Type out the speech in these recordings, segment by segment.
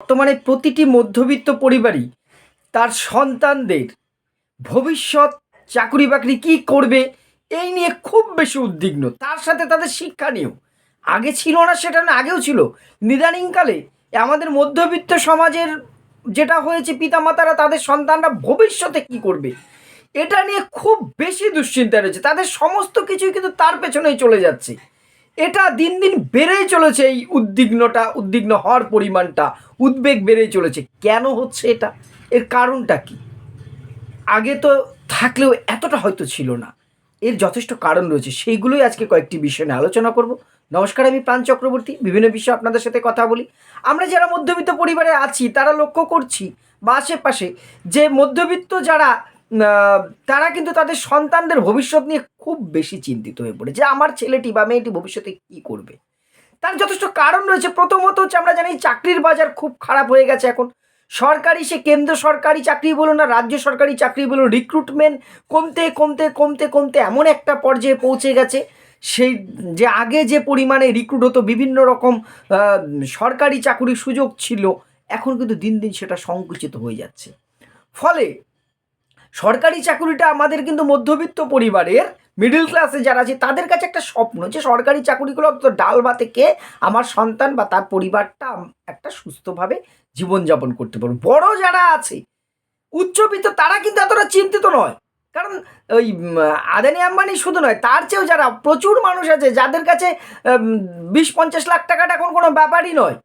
বর্তমানে প্রতিটি মধ্যবিত্ত পরিবারই তার সন্তানদের ভবিষ্যৎ চাকরি বাকরি কী করবে, এই নিয়ে খুব বেশি উদ্বিগ্ন। তার সাথে তাদের শিক্ষা নিয়েও। আগে ছিল না, সেটা না, আগেও ছিল। নিদানিংকালে আমাদের মধ্যবিত্ত সমাজের যেটা হয়েছে, পিতামাতারা তাদের সন্তানরা ভবিষ্যতে কি করবে, এটা নিয়ে খুব বেশি দুশ্চিন্তা রয়েছে। তাদের সমস্ত কিছুই কিন্তু তার পেছনেই চলে যাচ্ছে। এটা দিন দিন বেড়েই চলেছে এই উদ্বিগ্নটা, উদ্বিগ্ন হওয়ার পরিমাণটা, উদ্বেগ বেড়েই চলেছে। কেন হচ্ছে এটা? এর কারণটা কি? আগে তো থাকলেও এতটা হয়তো ছিল না। এর যথেষ্ট কারণ রয়েছে। সেইগুলোই আজকে কয়েকটি বিষয় নিয়ে আলোচনা করব। নমস্কার, আমি প্রাণ চক্রবর্তী। বিভিন্ন বিষয়ে আপনাদের সাথে কথা বলি। আমরা যারা মধ্যবিত্ত পরিবারে আছি, তারা লক্ষ্য করছি, বা আশেপাশে যে মধ্যবিত্ত যারা তারা কিন্তু তাদের সন্তানদের ভবিষ্যৎ নিয়ে খুব বেশি চিন্তিত হয়ে পড়ে যে আমার ছেলেটি বা মেয়েটি ভবিষ্যতে কী করবে? তার যথেষ্ট কারণ রয়েছে। প্রথমত হচ্ছে আমরা জানি চাকরির বাজার খুব খারাপ হয়ে গেছে এখন। সরকারি সে কেন্দ্র সরকারি চাকরি বলুন না, রাজ্য সরকারি চাকরি বলুন রিক্রুটমেন্ট কমতে কমতে কমতে কমতে এমন একটা পর্যায়ে পৌঁছে গেছে। সেই যে আগে যে পরিমাণে রিক্রুট হতো, বিভিন্ন রকম সরকারি চাকরির সুযোগ ছিল, এখন কিন্তু দিন দিন সেটা সংকুচিত হয়ে যাচ্ছে। ফলে সরকারি চাকরিটা আমাদের কিন্তু মধ্যবিত্ত পরিবারের মিডল ক্লাসে যারা আছে, তাদের কাছে একটা স্বপ্ন যে সরকারি চাকরিগুলো অন্তত ডাল ভাতে কে আমার সন্তান বা তার পরিবারটা একটা সুস্থভাবে জীবনযাপন করতে পারবে বড় যারা আছে, উচ্চবিত্ত, তারা কিন্তু এতটা চিন্তিত নয়। কারণ ওই আদানি আম্বানি শুধু নয়, তার চেয়েও যারা প্রচুর মানুষ আছে, যাদের কাছে বিশ পঞ্চাশ লাখ টাকাটা এখন কোনো ব্যাপারই নয়।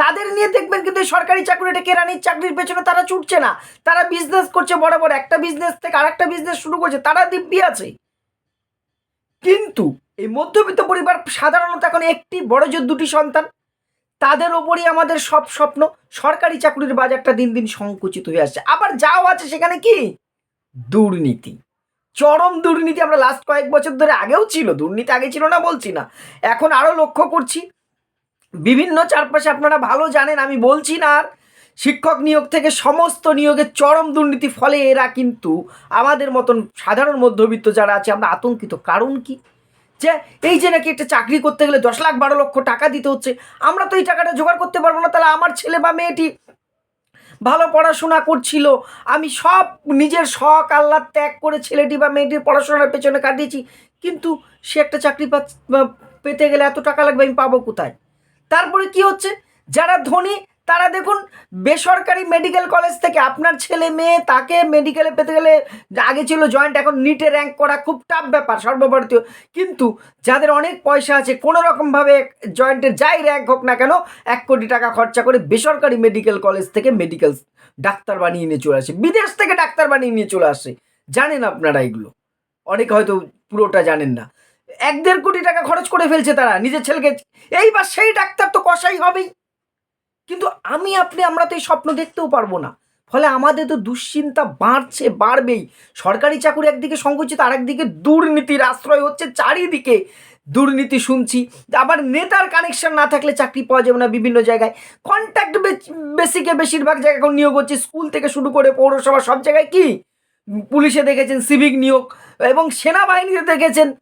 তাদের নিয়ে দেখবেন কিন্তু সরকারি চাকরিটা কেরানির চাকরির পেছনে তারা ছুটছে না। তারা বিজনেস করছে বড় বড় একটা বিজনেস থেকে আরেকটা বিজনেস শুরু করছে, তারা দিব্যি আছে। কিন্তু এই মধ্যবিত্ত পরিবার সাধারণত এখন একটি বড় জোর দুটি সন্তান, তাদের ওপরই আমাদের সব স্বপ্ন, সরকারি চাকরির বাজারটা দিন দিন সংকুচিত হয়ে আসছে। আবার যাও আছে সেখানে কি? দুর্নীতি। চরম দুর্নীতি আমরা লাস্ট কয়েক বছর ধরে আগেও ছিল, দুর্নীতি আগে ছিল না বলছি না। এখন আরও লক্ষ্য করছি বিভিন্ন চারপাশে আপনারা ভালো জানেন, আমি বলছি না আর। শিক্ষক নিয়োগ থেকে সমস্ত নিয়োগের চরম দুর্নীতি ফলে এরা কিন্তু আমাদের মতন সাধারণ মধ্যবিত্ত যারা আছে, আমরা আতঙ্কিত। কারণ কি? যে এই যে নাকি একটা চাকরি করতে গেলে দশ লাখ বারো লক্ষ টাকা দিতে হচ্ছে, আমরা তো এই টাকাটা জোগাড় করতে পারব না, তাহলে আমার ছেলে বা মেয়েটি ভালো পড়াশোনা করছিল, আমি সব নিজের শখ, আহ্লাদ ত্যাগ করে ছেলেটি বা মেয়েটির পড়াশোনার পেছনে কাটিয়েছি কিন্তু সে একটা চাকরি পেতে গেলে এত টাকা লাগবে, আমি পাবো কোথায়? তারপরে কি হচ্ছে? যারা ধনী, তারা দেখুন বেসরকারি মেডিকেল কলেজ থেকে আপনার ছেলে মেয়ে, তাকে মেডিকেলে পেতে গেলে আগে ছিল জয়েন্ট এখন নিটে র্যাঙ্ক করা খুব টাফ ব্যাপার সর্বভারতীয়। কিন্তু যাদের অনেক পয়সা আছে কোনো রকমভাবে জয়েন্টের যাই র্যাঙ্ক হোক না কেন, এক কোটি টাকা খরচা করে বেসরকারি মেডিকেল কলেজ থেকে মেডিকেল ডাক্তার বানিয়ে নিয়ে চলে আসে। বিদেশ থেকে ডাক্তার বানিয়ে নিয়ে চলে আসে। জানেন আপনারা এগুলো। অনেকে হয়তো পুরোটা জানেন না। এক দেড় কোটি টাকা খরচ করে ফেলছে তারা, নিজের ছেলেকে। এইবার সেই ডাক্তার তো কষাই হবেই। কিন্তু আমি, আপনি, আমরা তো এই স্বপ্ন দেখতেও পারব না। ফলে আমাদের তো দুশ্চিন্তা বাড়ছে, বাড়বেই। সরকারি চাকরি একদিকে সংকুচিত আর একদিকে দুর্নীতির আশ্রয় হচ্ছে চারিদিকে। দুর্নীতি শুনছি। আবার নেতার কানেকশন না থাকলে চাকরি পাওয়া যাবে না বিভিন্ন জায়গায়। কন্ট্যাক্ট বেসিকে বেশিরভাগ জায়গায় এখন নিয়োগ হচ্ছে। স্কুল থেকে শুরু করে পৌরসভা সব জায়গায় কি? পুলিশে দেখেছেন সিভিক নিয়োগ। এবং সেনাবাহিনীতে দেখেছেন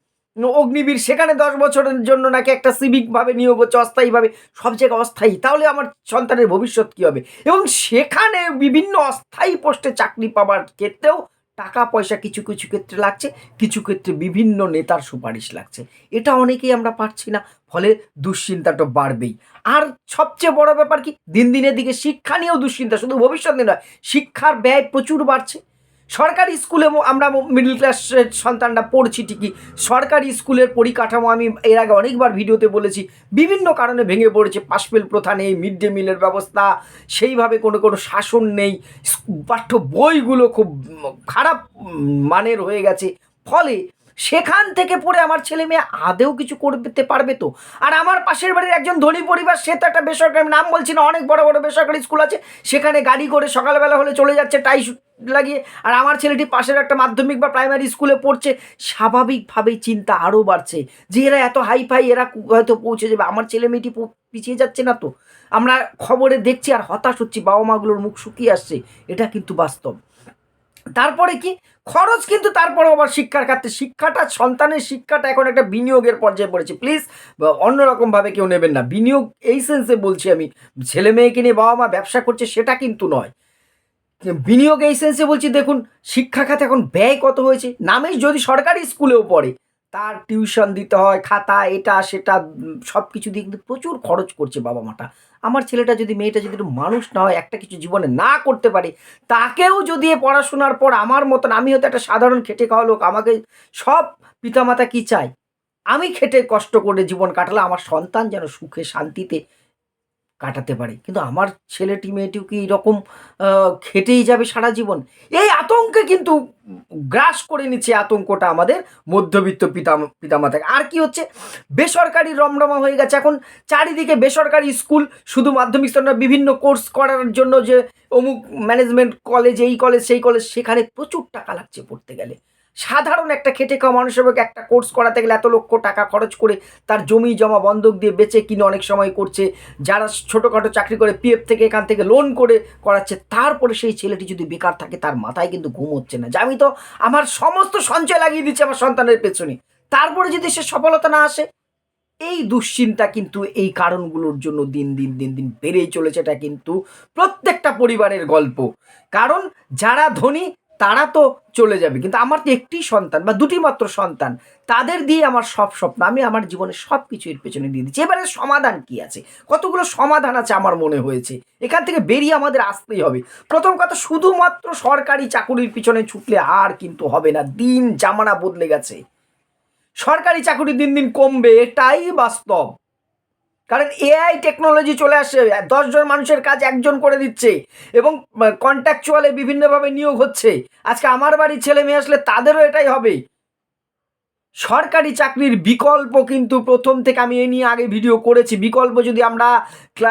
অগ্নিবীর সেখানে দশ বছরের জন্য নাকি একটা সিভিকভাবে নিয়োগ হচ্ছে, অস্থায়ীভাবে? সব জায়গায় অস্থায়ী। তাহলে আমার সন্তানের ভবিষ্যৎ কী হবে? এবং সেখানে বিভিন্ন অস্থায়ী পোস্টে চাকরি পাওয়ার ক্ষেত্রেও টাকা, পয়সা কিছু কিছু ক্ষেত্রে লাগছে, কিছু ক্ষেত্রে বিভিন্ন নেতার সুপারিশ লাগছে। এটা অনেকেই আমরা পারছি না, ফলে দুশ্চিন্তাটা বাড়বেই। আর সবচেয়ে বড় ব্যাপার কি? দিন দিনের দিকে শিক্ষা নিয়েও দুশ্চিন্তা, শুধু ভবিষ্যৎ নিয়ে নয়, শিক্ষার ব্যয় প্রচুর বাড়ছে। সরকারি স্কুলে আমরা মিডল ক্লাসের সন্তানরা পড়ছি ঠিকই। সরকারি স্কুলের পরিকাঠামো আমি এর আগে অনেকবার ভিডিওতে বলেছি। বিভিন্ন কারণে ভেঙে পড়েছে পাশফেল প্রথা নেই মিড ডে মিলের ব্যবস্থা, সেইভাবে কোনো কোনো শাসন নেই। পাঠ্য বইগুলো খুব খারাপ মানের হয়ে গেছে। ফলে সেখান থেকে পড়ে আমার ছেলে মেয়ে আদেও কিছু করতে পারবে তো? আর আমার পাশের বাড়ির একজন ধনী পরিবার, সে তো একটা বেসরকারি নাম বলছি না, অনেক বড় বড় বেসরকারি স্কুল আছে। সেখানে গাড়ি করে সকালবেলা হলে চলে যাচ্ছে, টাই লাগিয়ে, আর আমার ছেলেটি পাশের একটা মাধ্যমিক বা প্রাইমারি স্কুলে পড়ছে, স্বাভাবিকভাবেই চিন্তা আরও বাড়ছে যে এরা এত হাই ফাই এরা হয়তো পৌঁছে যাবে। আমার ছেলে মেয়েটি পিছিয়ে যাচ্ছে না তো। আমরা খবরে দেখছি আর হতাশ হচ্ছি বাবা মাগুলোর মুখ শুকিয়ে আসছে, এটা কিন্তু বাস্তব। তারপরে কি? খরচ কিন্তু তারপরে আবার শিক্ষার ক্ষেত্রে শিক্ষাটা, সন্তানের শিক্ষাটা এখন একটা বিনিয়োগের পর্যায়ে পড়েছে। প্লিজ অন্যরকমভাবে কেউ নেবেন না। বিনিয়োগ এই সেন্সে বলছি আমি, ছেলে মেয়েকে নিয়ে বাবা মা ব্যবসা করছে সেটা কিন্তু নয়। বিনিয়োগ এই সেন্সে বলছি, দেখুন, শিক্ষা খাতে এখন ব্যয় কত হয়েছে? নামে যদি সরকারি স্কুলেও পড়ে, তার টিউশন দিতে হয়, খাতা, এটা, সেটা, সব কিছু দিয়ে কিন্তু প্রচুর খরচ করছে বাবা মাটা। আমার ছেলেটা যদি, মেয়েটা যদি একটু মানুষ না হয়, একটা কিছু জীবনে না করতে পারে, তাকেও যদি পড়াশোনার পর আমার মতন আমি হয়তো একটা সাধারণ খেটে খাওয়া লোক, আমাকে সব পিতামাতা কি চায়? আমি খেটে কষ্ট করে জীবন কাটালে আমার সন্তান যেন সুখে, শান্তিতে কাটাতে পারে। কিন্তু আমার ছেলেটি মেয়েটিও কি এরকম খেটেই যাবে সারা জীবন? এই আতঙ্কে কিন্তু গ্রাস করে নিচ্ছে আতঙ্কটা আমাদের মধ্যবিত্ত পিতা, পিতামাতাকে। আর কি হচ্ছে? বেসরকারি রমরমা হয়ে গেছে। এখন চারিদিকে বেসরকারি স্কুল, শুধু মাধ্যমিক স্তর বিভিন্ন কোর্স করার জন্য যে অমুক ম্যানেজমেন্ট কলেজ, এই কলেজ, সেই কলেজ, সেখানে প্রচুর টাকা লাগছে পড়তে গেলে। সাধারণ একটা খেটে খাওয়া মানুষের একটা কোর্স করাতে গেলে এত লক্ষ টাকা খরচ করে তার জমি জমা বন্ধক দিয়ে বেচে কিনে অনেক সময় করছে। যারা ছোটোখাটো চাকরি করে পিএফ থেকে এখান থেকে লোন করে করাচ্ছে, তারপরে সেই ছেলেটি যদি বেকার থাকে তার মাথায় কিন্তু ঘুম হচ্ছে না। যে আমি তো, আমার সমস্ত সঞ্চয় লাগিয়ে দিচ্ছি আমার সন্তানের পেছনে। তারপরে যদি সে সফলতা না আসে, এই দুশ্চিন্তা কিন্তু এই কারণগুলোর জন্য দিন দিন দিন দিন বেড়েই চলেছে এটা কিন্তু প্রত্যেকটা পরিবারের গল্প। কারণ যারা ধনী তারা তো চলে যাবে, কিন্তু আমার তো একটি সন্তান বা দুটি মাত্র সন্তান, তাদের দিয়ে আমার সব স্বপ্ন, আমি আমার জীবনে সব কিছু এর পেছনে দিয়ে দিচ্ছি। এবারে সমাধান কি আছে? কতগুলো সমাধান আছে আমার মনে হয়েছে? এখান থেকে বেরিয়ে আমাদের আসতেই হবে। প্রথম কথা, শুধুমাত্র সরকারি চাকুরির পিছনে ছুটলে আর কিন্তু হবে না। দিন জামানা বদলে গেছে। সরকারি চাকুরি দিন দিন কমবে, এটাই বাস্তব। কারণ এআই টেকনোলজি চলে আসছে। দশজন মানুষের কাজ একজন করে দিচ্ছে এবং কন্ট্যাকচুয়ালে বিভিন্নভাবে নিয়োগ হচ্ছে। আজকে আমার বাড়ির ছেলে মেয়ে আসলে তাদেরও এটাই হবে। সরকারি চাকরির বিকল্প কিন্তু প্রথম থেকে আমি এ নিয়ে আগে ভিডিও করেছি। বিকল্প যদি আমরা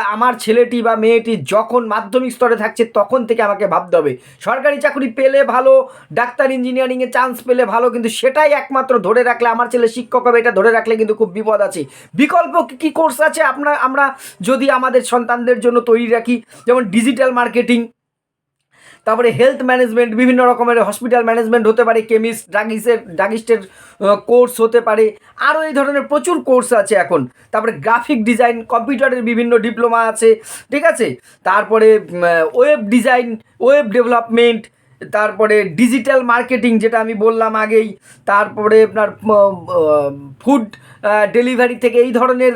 আমার ছেলেটি বা মেয়েটি যখন মাধ্যমিক স্তরে থাকছে তখন থেকে আমাকে ভাবতে হবে। সরকারি চাকরি পেলে ভালো, ডাক্তার ইঞ্জিনিয়ারিংয়ে চান্স পেলে ভালো, কিন্তু সেটাই একমাত্র ধরে রাখলে আমার ছেলে শিক্ষক হবে, এটা ধরে রাখলে কিন্তু খুব বিপদ আছে। বিকল্প কি- কি কোর্স আছে? আপনার আমরা যদি আমাদের সন্তানদের জন্য তৈরি রাখি, যেমন ডিজিটাল মার্কেটিং তারপরে হেলথ ম্যানেজমেন্ট বিভিন্ন রকমের হসপিটাল ম্যানেজমেন্ট হতে পারে কেমিস্ট ড্রাগিস্টের ড্রাগিস্টের কোর্স হতে পারে। আরও এই ধরনের প্রচুর কোর্স আছে এখন। তারপরে গ্রাফিক ডিজাইন কম্পিউটারের বিভিন্ন ডিপ্লোমা আছে, ঠিক আছে? তারপরে ওয়েব ডিজাইন ওয়েব ডেভেলপমেন্ট তারপরে ডিজিটাল মার্কেটিং যেটা আমি বললাম আগেই, তারপরে আপনার ফুড ডেলিভারি থেকে এই ধরনের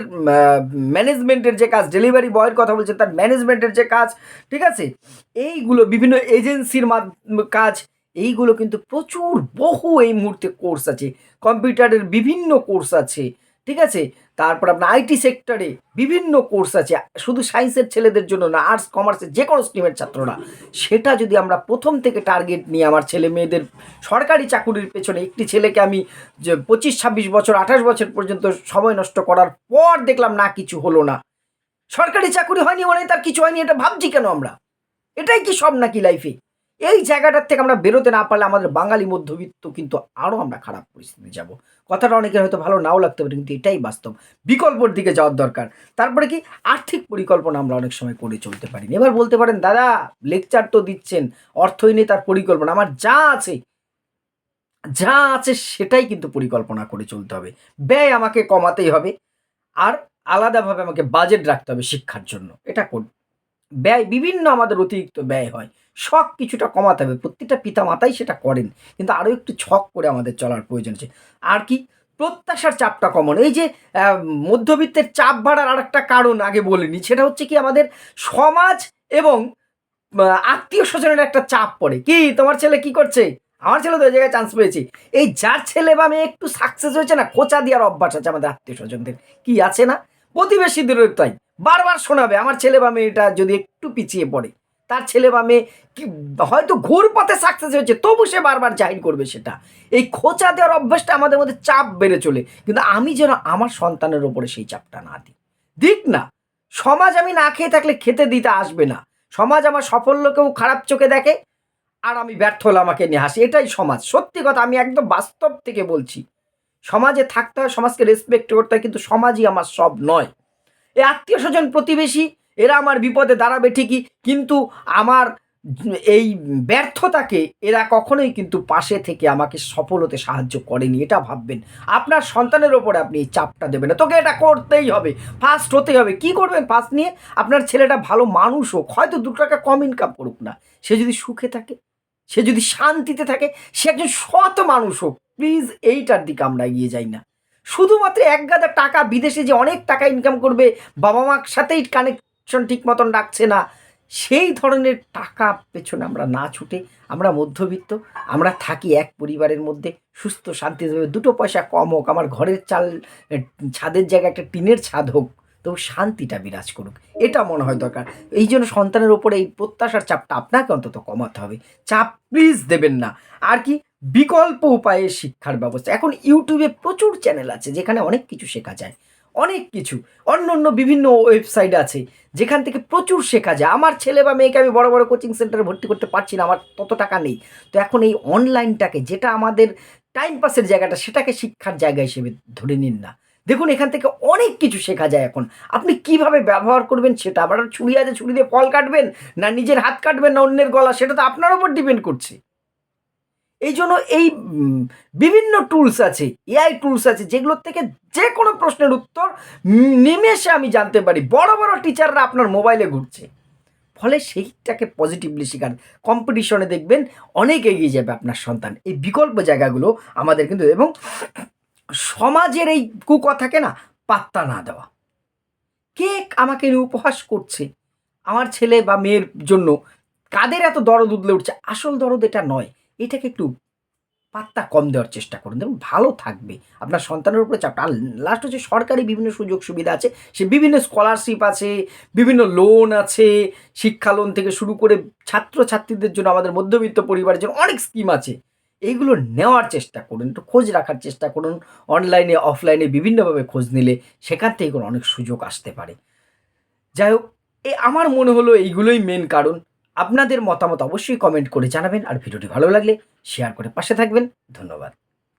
ম্যানেজমেন্টের যে কাজ ডেলিভারি বয়ের কথা বলছেন তার ম্যানেজমেন্টের যে কাজ, ঠিক আছে? এইগুলো বিভিন্ন এজেন্সির কাজ, এইগুলো কিন্তু প্রচুর, বহু এই মুহূর্তে কোর্স আছে। কম্পিউটারের বিভিন্ন কোর্স আছে। ঠিক আছে? তারপর আপনার আইটি সেক্টরে বিভিন্ন কোর্স আছে। শুধু সায়েন্সের ছেলেদের জন্য না আর্টস কমার্সের যে কোনো স্ট্রিমের ছাত্ররা। সেটা যদি আমরা প্রথম থেকে টার্গেট নিয়ে আমার ছেলে মেয়েদের সরকারি চাকুরির পেছনে একটি ছেলেকে আমি যে পঁচিশ, ছাব্বিশ বছর, আঠাশ বছর পর্যন্ত সময় নষ্ট করার পর দেখলাম না, কিছু হলো না। সরকারি চাকুরি হয়নি মানে তার কিছু হয়নি, এটা ভাবছি কেন আমরা? এটাই কি সব নাকি লাইফে এই জায়গাটার থেকে আমরা বেরোতে না পারলে আমাদের বাঙালি মধ্যবিত্ত কিন্তু আরও আমরা খারাপ পরিস্থিতি যাব। কথাটা অনেকের হয়তো ভালো নাও লাগতে পারে, কিন্তু এটাই বাস্তব। বিকল্পর দিকে যাওয়ার দরকার। তারপরে কি? আর্থিক পরিকল্পনা আমরা অনেক সময় করে চলতে পারি এবার বলতে পারেন, দাদা লেকচার তো দিচ্ছেন, অর্থই নেই তার পরিকল্পনা। আমার যা আছে যা আছে সেটাই কিন্তু পরিকল্পনা করে চলতে হবে। ব্যয় আমাকে কমাতেই হবে আর আলাদাভাবে আমাকে বাজেট রাখতে হবে শিক্ষার জন্য। এটা কোন ব্যয়, বিভিন্ন আমাদের অতিরিক্ত ব্যয় হয়। শখ কিছুটা কমাতে হবে। প্রত্যেকটা পিতা মাতাই সেটা করেন। কিন্তু আরও একটু ছক করে আমাদের চলার প্রয়োজন আছে। আর কি? প্রত্যাশার চাপটা কমন। এই যে মধ্যবিত্তের চাপ বাড়ার আর একটা কারণ আগে বলিনি সেটা হচ্ছে কি আমাদের সমাজ এবং আত্মীয় স্বজনের একটা চাপ পড়ে। কি? তোমার ছেলে কি করছে? আমার ছেলে তো জায়গায় চান্স পেয়েছি। এই যার ছেলে বা মেয়ে একটু সাকসেস হয়েছে না, খোঁচা দেওয়ার অভ্যাস আছে আমাদের আত্মীয় স্বজনদের। কি আছে না? প্রতিবেশীদেরও তাই। বারবার শোনাবে, আমার ছেলে বা মেয়েটা যদি একটু পিছিয়ে পড়ে। তার ছেলে বা মেয়ে কি হয়তো ঘুর পথে সাকসেস হয়েছে, তবু সে বারবার জাহির করবে সেটা। এই খোঁচা দেওয়ার অভ্যাসটা আমাদের মধ্যে চাপ বেড়ে চলে। কিন্তু আমি যেন আমার সন্তানের ওপরে সেই চাপটা না দিই। দিক না, সমাজ আমি না খেয়ে থাকলে খেতে দিতে আসবে না। সমাজ আমার সাফল্যকেও খারাপ চোখে দেখে, আর আমি ব্যর্থ হলে আমাকে নিয়ে হাসি। এটাই সমাজ। সত্যি কথা, আমি একদম বাস্তব থেকে বলছি। সমাজে থাকতে হয়, সমাজকে রেসপেক্ট করতে হয়, কিন্তু সমাজই আমার সব নয়। এই আত্মীয় স্বজন প্রতিবেশী এরা আমার বিপদে দাঁড়াবে ঠিকই, কিন্তু আমার এই ব্যর্থতাকে এরা কখনোই কিন্তু পাশে থেকে আমাকে সফল হতে সাহায্য করেনি, এটা ভাববেন। আপনার সন্তানের ওপরে আপনি এই চাপটা দেবেন না। তোকে এটা করতেই হবে ফার্স্ট হতেই হবে। কি করবেন ফার্স্ট নিয়ে? আপনার ছেলেটা ভালো মানুষ হোক, হয়তো দু টাকা কম ইনকাম করুক না। সে যদি সুখে থাকে, সে যদি শান্তিতে থাকে, সে একজন সৎ মানুষ হোক প্লিজ এইটার দিকে আমরা এগিয়ে যাই না। শুধুমাত্র এক গাদা টাকা বিদেশে যে অনেক টাকা ইনকাম করবে বাবা মার সাথেই কানেকশন ঠিক মতন ডাকছে না। সেই ধরনের টাকা পেছনে আমরা না ছুটে আমরা মধ্যবিত্ত, আমরা থাকি এক পরিবারের মধ্যে, সুস্থ শান্তিভাবে দুটো পয়সা কম হোক, আমার ঘরের চাল ছাদের জায়গায় একটা টিনের ছাদ হোক, তবু শান্তিটা বিরাজ করুক। এটা মনে হয় দরকার। এই জন্য সন্তানের ওপরে এই প্রত্যাশার চাপটা আপনাকে অন্তত কমাতে হবে। চাপ প্লিজ দেবেন না। আর কি, বিকল্প উপায়ে শিক্ষার ব্যবস্থা। এখন ইউটিউবে প্রচুর চ্যানেল আছে যেখানে অনেক কিছু শেখা যায়। অনেক কিছু। অন্য অন্য বিভিন্ন ওয়েবসাইট আছে, যেখান থেকে প্রচুর শেখা যায়। আমার ছেলে বা মেয়েকে আমি বড় বড় কোচিং সেন্টারে ভর্তি করতে পারছি না, আমার তত টাকা নেই। তো এখন এই অনলাইনটাকে যেটা আমাদের টাইম পাসের জায়গাটা, সেটাকে শিক্ষার জায়গা হিসেবে ধরে নিন না। দেখুন, এখান থেকে অনেক কিছু শেখা যায় এখন। আপনি কীভাবে ব্যবহার করবেন সেটা, আবার ছুরি আছে, ছুরি দিয়ে ফল কাটবেন, না নিজের হাত কাটবেন, না অন্যের গলা, সেটা তো আপনার উপর ডিপেন্ড করছে। এই জন্য এই বিভিন্ন টুলস আছে এআই টুলস আছে, যেগুলোর থেকে যে কোনো প্রশ্নের উত্তর নিমেষে আমি জানতে পারি। বড় বড় টিচাররা আপনার মোবাইলে ঘুরছে। ফলে সেইটাকে পজিটিভলি শেখান। কম্পিটিশনে দেখবেন অনেক এগিয়ে যাবে আপনার সন্তান। এই বিকল্প জায়গাগুলো আমাদের কিন্তু এবং সমাজের এই কুকথাকে না পাত্তা না দেওয়া। কে আমাকে উপহাস করছে? আমার ছেলে বা মেয়ের জন্য কাদের এত দরদ উদলে উঠছে? আসল দরদ এটা নয়। এটাকে একটু পাত্তা কম দেওয়ার চেষ্টা করুন। দেখুন, ভালো থাকবে। আপনার সন্তানের উপরে চাপটা। আর লাস্ট হচ্ছে সরকারি বিভিন্ন সুযোগ সুবিধা আছে। সে বিভিন্ন স্কলারশিপ আছে, বিভিন্ন লোন আছে, শিক্ষা লোন থেকে শুরু করে ছাত্রছাত্রীদের জন্য আমাদের মধ্যবিত্ত পরিবারের জন্য অনেক স্কিম আছে। এইগুলো নেওয়ার চেষ্টা করুন, একটু খোঁজ রাখার চেষ্টা করুন। অনলাইনে অফলাইনে বিভিন্নভাবে খোঁজ নিলে সেখান থেকে অনেক সুযোগ আসতে পারে। যাই হোক, এ আমার মনে হলো এইগুলোই মেন কারণ। আপনাদের মতামত অবশ্যই কমেন্ট করে জানাবেন। আর ভিডিওটি ভালো লাগলে শেয়ার করে পাশে থাকবেন। ধন্যবাদ।